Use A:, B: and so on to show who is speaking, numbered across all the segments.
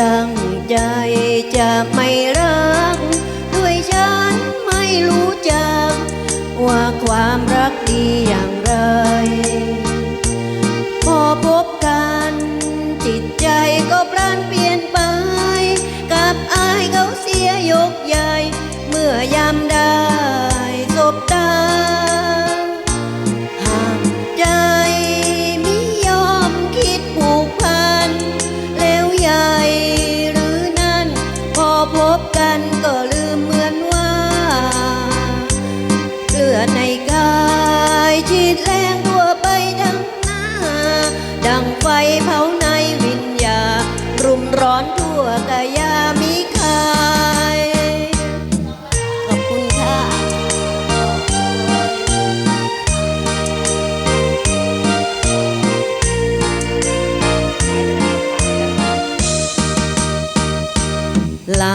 A: ตั้งใจจะไม่รัก ด้วยฉันไม่รู้จัก ว่าความรักดีอย่างไร พอพบกันจิตใจก็พลันเปลี่ยนไป กับอายเขาเสียยกใหญ่ เมื่อยามได้สบตา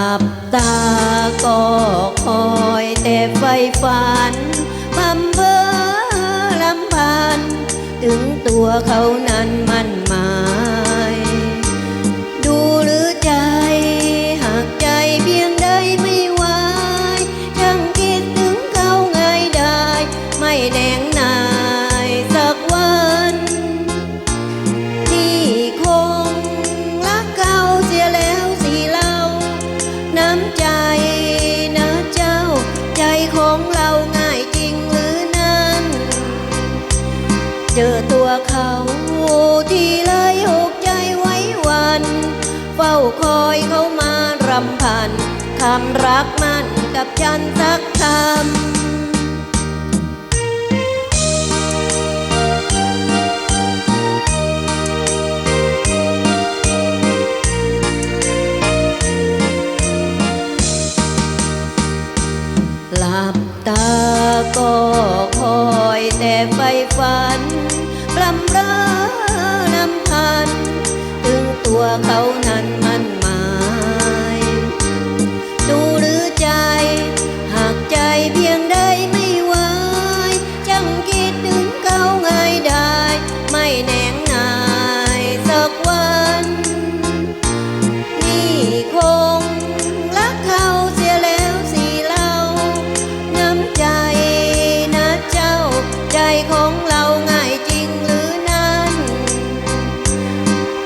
A: ลับตาก็คอยแต่ไฟฝันพัมเบอลำพัน ถึงตัวเขานั้นมันหมาย ดูหรือใจ หากใจเพียงใดไม่ไหวช่างคิดถึงเขาไงได้ ไม่แน่ง เจอตัวเขาที่เลยหกใจไว้วัน เฝ้าคอยเขามารำพันคำรักมันกับฉันสักคำหลับตาก็คอย แต่ไฟฝันปลำเร้อนำพัน ถึงตัวเขา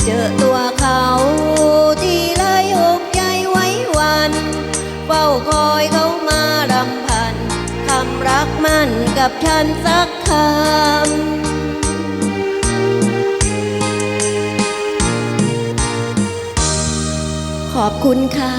A: เจอตัวเขาที่เลยหกใจไว้วันเฝ้าคอยเขามารำพันคำรักมันกับฉันสักคำขอบคุณค่ะ